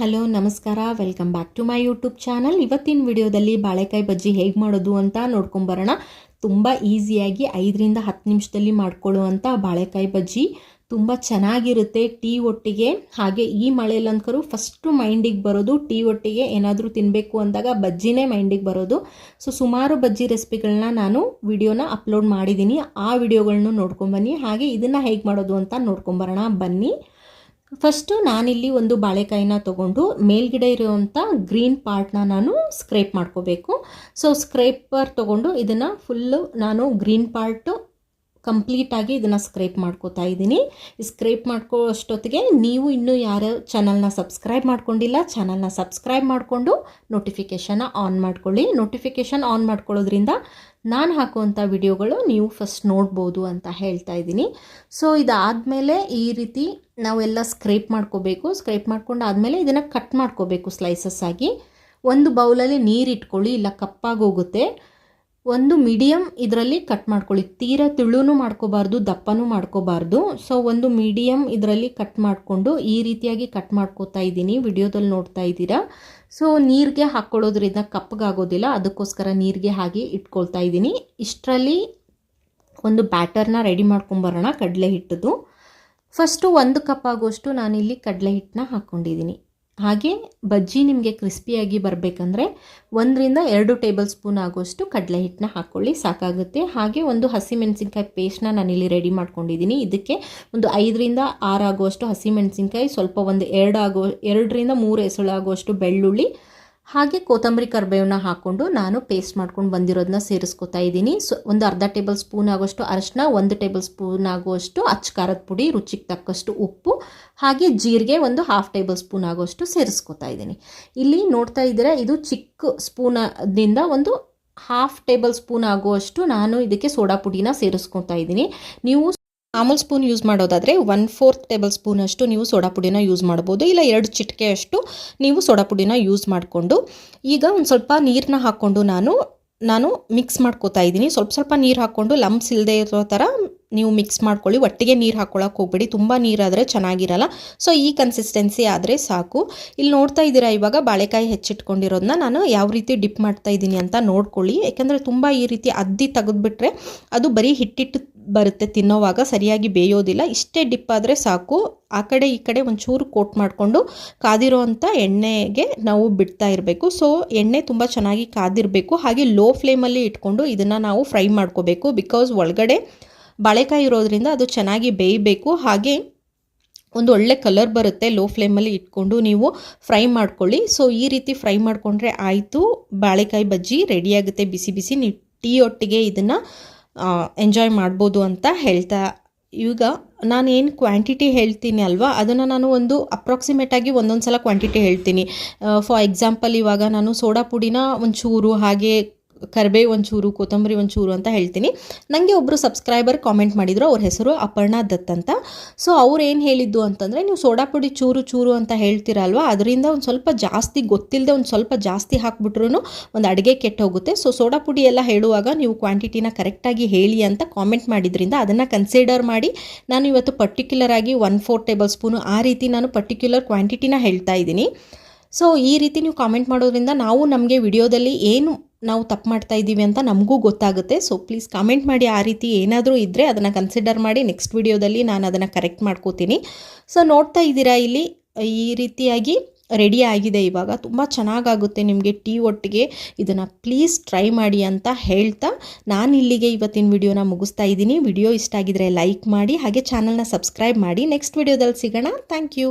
Hello, ನಮಸ್ಕಾರ. Welcome back to my YouTube channel. ಇವತ್ತಿನ ವಿಡಿಯೋದಲ್ಲಿ ಬಾಳೆಕಾಯಿ ಬಜ್ಜಿ ಹೇಗೆ ಮಾಡೋದು ಅಂತ ನೋಡ್ಕೊಂಬರೋಣ. ತುಂಬ ಈಸಿಯಾಗಿ ಐದರಿಂದ ಹತ್ತು ನಿಮಿಷದಲ್ಲಿ ಮಾಡ್ಕೊಳ್ಳುವಂಥ ಬಾಳೆಕಾಯಿ ಬಜ್ಜಿ. ತುಂಬ ಚೆನ್ನಾಗಿರುತ್ತೆ ಟೀ ಒಟ್ಟಿಗೆ. ಹಾಗೆ ಈ ಮಳೆಯಲ್ಲಂಕರು ಫಸ್ಟು ಮೈಂಡಿಗೆ ಬರೋದು ಟೀ ಒಟ್ಟಿಗೆ. ಏನಾದರೂ ತಿನ್ನಬೇಕು ಅಂದಾಗ ಬಜ್ಜಿನೇ ಮೈಂಡಿಗೆ ಬರೋದು. ಸೊ ಸುಮಾರು ಬಜ್ಜಿ ರೆಸಿಪಿಗಳನ್ನ ನಾನು ವಿಡಿಯೋನ ಅಪ್ಲೋಡ್ ಮಾಡಿದ್ದೀನಿ ಆ ವಿಡಿಯೋಗಳನ್ನೂ ನೋಡ್ಕೊಂಬನ್ನಿ ಹಾಗೆ ಇದನ್ನು ಹೇಗೆ ಮಾಡೋದು ಅಂತ ನೋಡ್ಕೊಂಬರೋಣ. ಬನ್ನಿ. ಫಸ್ಟು ನಾನಿಲ್ಲಿ ಒಂದು ಬಾಳೆಕಾಯಿನ ತೊಗೊಂಡು ಮೇಲ್ಗಡೆ ಇರುವಂಥ ಗ್ರೀನ್ ಪಾರ್ಟ್ನ ನಾನು ಸ್ಕ್ರೇಪ್ ಮಾಡ್ಕೋಬೇಕು. ಸೊ ಸ್ಕ್ರೇಪರ್ ತೊಗೊಂಡು ಇದನ್ನು ಫುಲ್ಲು ನಾನು ಗ್ರೀನ್ ಪಾರ್ಟು ಕಂಪ್ಲೀಟಾಗಿ ಇದನ್ನು ಸ್ಕ್ರೇಪ್ ಮಾಡ್ಕೋತಾ ಇದ್ದೀನಿ. ಸ್ಕ್ರೇಪ್ ಮಾಡ್ಕೋ ಅಷ್ಟೊತ್ತಿಗೆ ನೀವು ಇನ್ನೂ ಯಾರು ಚಾನಲ್ನ ಸಬ್ಸ್ಕ್ರೈಬ್ ಮಾಡ್ಕೊಂಡಿಲ್ಲ ಚಾನಲ್ನ ಸಬ್ಸ್ಕ್ರೈಬ್ ಮಾಡಿಕೊಂಡು ನೋಟಿಫಿಕೇಷನ್ನ ಆನ್ ಮಾಡ್ಕೊಳ್ಳಿ. ನೋಟಿಫಿಕೇಷನ್ ಆನ್ ಮಾಡ್ಕೊಳ್ಳೋದ್ರಿಂದ ನಾನು ಹಾಕುವಂಥ ವಿಡಿಯೋಗಳು ನೀವು ಫಸ್ಟ್ ನೋಡ್ಬೋದು ಅಂತ ಹೇಳ್ತಾ ಇದ್ದೀನಿ. ಸೊ ಇದಾದಮೇಲೆ ಈ ರೀತಿ ನಾವೆಲ್ಲ ಸ್ಕ್ರೇಪ್ ಮಾಡ್ಕೋಬೇಕು. ಸ್ಕ್ರೇಪ್ ಮಾಡ್ಕೊಂಡು ಆದಮೇಲೆ ಇದನ್ನು ಕಟ್ ಮಾಡ್ಕೋಬೇಕು ಸ್ಲೈಸಸ್ ಆಗಿ. ಒಂದು ಬೌಲಲ್ಲಿ ನೀರು ಇಟ್ಕೊಳ್ಳಿ, ಇಲ್ಲ ಕಪ್ಪಾಗಿ ಹೋಗುತ್ತೆ. ಒಂದು ಮೀಡಿಯಮ್ ಇದರಲ್ಲಿ ಕಟ್ ಮಾಡ್ಕೊಳ್ಳಿ. ತೀರಾ ತಿಳುನೂ ಮಾಡ್ಕೋಬಾರ್ದು, ದಪ್ಪನೂ ಮಾಡ್ಕೋಬಾರ್ದು. ಸೊ ಒಂದು ಮೀಡಿಯಮ್ ಇದರಲ್ಲಿ ಕಟ್ ಮಾಡಿಕೊಂಡು ಈ ರೀತಿಯಾಗಿ ಕಟ್ ಮಾಡ್ಕೋತಾ ಇದ್ದೀನಿ. ವಿಡಿಯೋದಲ್ಲಿ ನೋಡ್ತಾ ಇದ್ದೀರಾ? ಸೊ ನೀರಿಗೆ ಹಾಕ್ಕೊಳ್ಳೋದ್ರಿಂದ ಕಪ್ಪಗಾಗೋದಿಲ್ಲ. ಅದಕ್ಕೋಸ್ಕರ ನೀರಿಗೆ ಹಾಗೆ ಇಟ್ಕೊಳ್ತಾ ಇದ್ದೀನಿ. ಇಷ್ಟರಲ್ಲಿ ಒಂದು ಬ್ಯಾಟರ್ನ ರೆಡಿ ಮಾಡ್ಕೊಂಬರೋಣ ಕಡಲೆ ಹಿಟ್ಟದು. ಫಸ್ಟು ಒಂದು ಕಪ್ ಆಗೋಷ್ಟು ನಾನಿಲ್ಲಿ ಕಡಲೆ ಹಿಟ್ಟನ್ನ ಹಾಕ್ಕೊಂಡಿದ್ದೀನಿ. ಹಾಗೆ ಬಜ್ಜಿ ನಿಮಗೆ ಕ್ರಿಸ್ಪಿಯಾಗಿ ಬರಬೇಕಂದ್ರೆ ಒಂದರಿಂದ ಎರಡು ಟೇಬಲ್ ಸ್ಪೂನ್ ಆಗೋಷ್ಟು ಕಡಲೆ ಹಿಟ್ಟನ್ನ ಹಾಕ್ಕೊಳ್ಳಿ ಸಾಕಾಗುತ್ತೆ. ಹಾಗೆ ಒಂದು ಹಸಿಮೆಣಸಿನ್ಕಾಯಿ ಪೇಸ್ಟ್ನ ನಾನಿಲ್ಲಿ ರೆಡಿ ಮಾಡ್ಕೊಂಡಿದ್ದೀನಿ. ಇದಕ್ಕೆ ಒಂದು ಐದರಿಂದ ಆರು ಆಗುವಷ್ಟು ಹಸಿಮೆಣಸಿನ್ಕಾಯಿ, ಸ್ವಲ್ಪ ಒಂದು ಎರಡು ಆಗೋ, ಎರಡರಿಂದ ಮೂರು ಎಸಳು ಆಗುವಷ್ಟು ಬೆಳ್ಳುಳ್ಳಿ, ಹಾಗೆ ಕೊತ್ತಂಬರಿ ಕರ್ಬೇವನ್ನ ಹಾಕ್ಕೊಂಡು ನಾನು ಪೇಸ್ಟ್ ಮಾಡ್ಕೊಂಡು ಬಂದಿರೋದನ್ನ ಸೇರಿಸ್ಕೊತಾ ಇದ್ದೀನಿ. ಸೊ, ಒಂದು ಅರ್ಧ ಟೇಬಲ್ ಸ್ಪೂನ್ ಆಗೋಷ್ಟು ಅರಶಿನ ಒಂದು ಟೇಬಲ್ ಸ್ಪೂನ್ ಆಗುವಷ್ಟು ಅಚ್ಚ ಖಾರದ ಪುಡಿ, ರುಚಿಗೆ ತಕ್ಕಷ್ಟು ಉಪ್ಪು ಹಾಗೆ ಜೀರಿಗೆ ಒಂದು ಹಾಫ್ ಟೇಬಲ್ ಸ್ಪೂನ್ ಆಗೋಷ್ಟು ಸೇರಿಸ್ಕೊತಾ ಇದ್ದೀನಿ. ಇಲ್ಲಿ ನೋಡ್ತಾ ಇದ್ದೀರಾ, ಇದು ಚಿಕ್ಕ ಸ್ಪೂನದಿಂದ ಒಂದು ಹಾಫ್ ಟೇಬಲ್ ಸ್ಪೂನ್ ಆಗುವಷ್ಟು ನಾನು ಇದಕ್ಕೆ ಸೋಡಾ ಪುಡಿನ ಸೇರಿಸ್ಕೊತಾ ಇದ್ದೀನಿ. ನೀವು ಮಾಮೂಲ್ ಸ್ಪೂನ್ ಯೂಸ್ ಮಾಡೋದಾದರೆ ಒನ್ ಫೋರ್ತ್ ಟೇಬಲ್ ಸ್ಪೂನಷ್ಟು ನೀವು ಸೋಡಾ ಪುಡಿನ ಯೂಸ್ ಮಾಡ್ಬೋದು, ಇಲ್ಲ ಎರಡು ಚಿಟಕೆಯಷ್ಟು ನೀವು ಸೋಡಾ ಪುಡಿನ ಯೂಸ್ ಮಾಡಿಕೊಂಡು, ಈಗ ಒಂದು ಸ್ವಲ್ಪ ನೀರನ್ನ ಹಾಕ್ಕೊಂಡು ನಾನು ನಾನು ಮಿಕ್ಸ್ ಮಾಡ್ಕೋತಾ ಇದ್ದೀನಿ. ಸ್ವಲ್ಪ ಸ್ವಲ್ಪ ನೀರು ಹಾಕ್ಕೊಂಡು ಲಂಬ್ಸ್ ಇಲ್ಲದೆ ಇರೋ ಥರ ನೀವು ಮಿಕ್ಸ್ ಮಾಡ್ಕೊಳ್ಳಿ. ಒಟ್ಟಿಗೆ ನೀರು ಹಾಕ್ಕೊಳಕ್ಕೆ ಹೋಗ್ಬೇಡಿ. ತುಂಬ ನೀರಾದರೆ ಚೆನ್ನಾಗಿರಲ್ಲ. ಸೊ ಈ ಕನ್ಸಿಸ್ಟೆನ್ಸಿ ಆದರೆ ಸಾಕು. ಇಲ್ಲಿ ನೋಡ್ತಾ ಇದ್ದೀರಾ ಇವಾಗ ಬಾಳೆಕಾಯಿ ಹೆಚ್ಚಿಟ್ಕೊಂಡಿರೋದನ್ನ ನಾನು ಯಾವ ರೀತಿ ಡಿಪ್ ಮಾಡ್ತಾ ಇದ್ದೀನಿ ಅಂತ ನೋಡ್ಕೊಳ್ಳಿ. ಯಾಕೆಂದರೆ ತುಂಬ ಈ ರೀತಿ ಅದ್ದಿ ತೆಗೆದುಬಿಟ್ರೆ ಅದು ಬರೀ ಹಿಟ್ಟಿಟ್ಟು ಬರುತ್ತೆ ತಿನ್ನೋವಾಗ, ಸರಿಯಾಗಿ ಬೇಯೋದಿಲ್ಲ. ಇಷ್ಟೇ ಡಿಪ್ ಆದರೆ ಸಾಕು. ಆ ಕಡೆ ಈ ಕಡೆ ಒಂಚೂರು ಕೋಟ್ ಮಾಡಿಕೊಂಡು ಕಾದಿರೋ ಅಂಥ ಎಣ್ಣೆಗೆ ನಾವು ಬಿಡ್ತಾ ಇರಬೇಕು. ಸೊ ಎಣ್ಣೆ ತುಂಬ ಚೆನ್ನಾಗಿ ಕಾದಿರಬೇಕು. ಹಾಗೆ ಲೋ ಫ್ಲೇಮಲ್ಲಿ ಇಟ್ಕೊಂಡು ಇದನ್ನು ನಾವು ಫ್ರೈ ಮಾಡ್ಕೋಬೇಕು. ಬಿಕಾಸ್ ಒಳಗಡೆ ಬಾಳೆಕಾಯಿ ಇರೋದ್ರಿಂದ ಅದು ಚೆನ್ನಾಗಿ ಬೇಯಬೇಕು. ಹಾಗೆ ಒಂದು ಒಳ್ಳೆ ಕಲರ್ ಬರುತ್ತೆ ಲೋ ಫ್ಲೇಮಲ್ಲಿ ಇಟ್ಕೊಂಡು ನೀವು ಫ್ರೈ ಮಾಡ್ಕೊಳ್ಳಿ. ಸೊ ಈ ರೀತಿ ಫ್ರೈ ಮಾಡಿಕೊಂಡ್ರೆ ಆಯಿತು. ಬಾಳೆಕಾಯಿ ಬಜ್ಜಿ ರೆಡಿಯಾಗುತ್ತೆ ಬಿಸಿ ಬಿಸಿ ನೀವು ಟೀ ಒಟ್ಟಿಗೆ ಇದನ್ನು ಎಂಜಾಯ್ ಮಾಡ್ಬೋದು ಅಂತ ಹೇಳ್ತಾ ಈಗ ಏನು ಕ್ವಾಂಟಿಟಿ ಹೇಳ್ತೀನಿ ಅಲ್ವಾ? ಅದನ್ನು ನಾನು ಒಂದು ಅಪ್ರಾಕ್ಸಿಮೇಟಾಗಿ ಒಂದೊಂದು ಸಲ ಕ್ವಾಂಟಿಟಿ ಹೇಳ್ತೀನಿ. ಫಾರ್ ಎಕ್ಸಾಂಪಲ್ ಇವಾಗ ನಾನು ಸೋಡಾ ಪುಡಿನ ಒಂಚೂರು ಹಾಗೆ ಕರಿಬೇವು ಒಂಚೂರು, ಕೊತ್ತಂಬರಿ ಒಂಚೂರು ಅಂತ ಹೇಳ್ತೀನಿ. ನನಗೆ ಒಬ್ಬರು ಸಬ್ಸ್ಕ್ರೈಬರ್ ಕಾಮೆಂಟ್ ಮಾಡಿದರು, ಅವ್ರ ಹೆಸರು ಅಪರ್ಣಾ ದತ್ ಅಂತ. ಸೊ ಅವ್ರು ಏನು ಹೇಳಿದ್ದು ಅಂತಂದರೆ, ನೀವು ಸೋಡಾ ಪುಡಿ ಚೂರು ಚೂರು ಅಂತ ಹೇಳ್ತೀರಲ್ವ, ಅದರಿಂದ ಒಂದು ಸ್ವಲ್ಪ ಜಾಸ್ತಿ ಗೊತ್ತಿಲ್ಲದೆ ಒಂದು ಸ್ವಲ್ಪ ಜಾಸ್ತಿ ಹಾಕ್ಬಿಟ್ರು ಒಂದು ಅಡುಗೆ ಹೋಗುತ್ತೆ. ಸೊ ಸೋಡಾ ಪುಡಿ ಎಲ್ಲ ಹೇಳುವಾಗ ನೀವು ಕ್ವಾಂಟಿಟಿನ ಕರೆಕ್ಟಾಗಿ ಹೇಳಿ ಅಂತ ಕಾಮೆಂಟ್ ಮಾಡಿದ್ರಿಂದ ಅದನ್ನು ಕನ್ಸಿಡರ್ ಮಾಡಿ, ನಾನು ಇವತ್ತು ಪರ್ಟಿಕ್ಯುಲರ್ ಆಗಿ ಒನ್ ಫೋರ್ ಟೇಬಲ್ ಸ್ಪೂನು ಆ ರೀತಿ ನಾನು ಪರ್ಟಿಕ್ಯುಲರ್ ಕ್ವಾಂಟಿಟಿನ ಹೇಳ್ತಾ ಇದ್ದೀನಿ. ಸೊ ಈ ರೀತಿ ನೀವು ಕಾಮೆಂಟ್ ಮಾಡೋದ್ರಿಂದ ನಾವು ನಮಗೆ ವಿಡಿಯೋದಲ್ಲಿ ಏನು ನಾವು ತಪ್ಪು ಮಾಡ್ತಾ ಇದ್ದೀವಿ ಅಂತ ನಮಗೂ ಗೊತ್ತಾಗುತ್ತೆ. ಸೊ ಪ್ಲೀಸ್ ಕಾಮೆಂಟ್ ಮಾಡಿ ಆ ರೀತಿ ಏನಾದರೂ ಇದ್ದರೆ ಅದನ್ನು ಕನ್ಸಿಡರ್ ಮಾಡಿ ನೆಕ್ಸ್ಟ್ ವಿಡಿಯೋದಲ್ಲಿ ನಾನು ಅದನ್ನು ಕರೆಕ್ಟ್ ಮಾಡ್ಕೋತೀನಿ. ಸೊ ನೋಡ್ತಾ ಇದ್ದೀರಾ ಇಲ್ಲಿ? ಈ ರೀತಿಯಾಗಿ ರೆಡಿ ಆಗಿದೆ ಇವಾಗ. ತುಂಬ ಚೆನ್ನಾಗಾಗುತ್ತೆ ನಿಮಗೆ ಟೀ ಒಟ್ಟಿಗೆ. ಇದನ್ನು ಪ್ಲೀಸ್ ಟ್ರೈ ಮಾಡಿ ಅಂತ ಹೇಳ್ತಾ ನಾನು ಇಲ್ಲಿಗೆ ಇವತ್ತಿನ ವಿಡಿಯೋನ ಮುಗಿಸ್ತಾ ಇದ್ದೀನಿ. ವಿಡಿಯೋ ಇಷ್ಟ ಆಗಿದ್ರೆ ಲೈಕ್ ಮಾಡಿ, ಹಾಗೆ ಚಾನಲ್ನ ಸಬ್ಸ್ಕ್ರೈಬ್ ಮಾಡಿ. ನೆಕ್ಸ್ಟ್ ವಿಡಿಯೋದಲ್ಲಿ ಸಿಗೋಣ. Thank you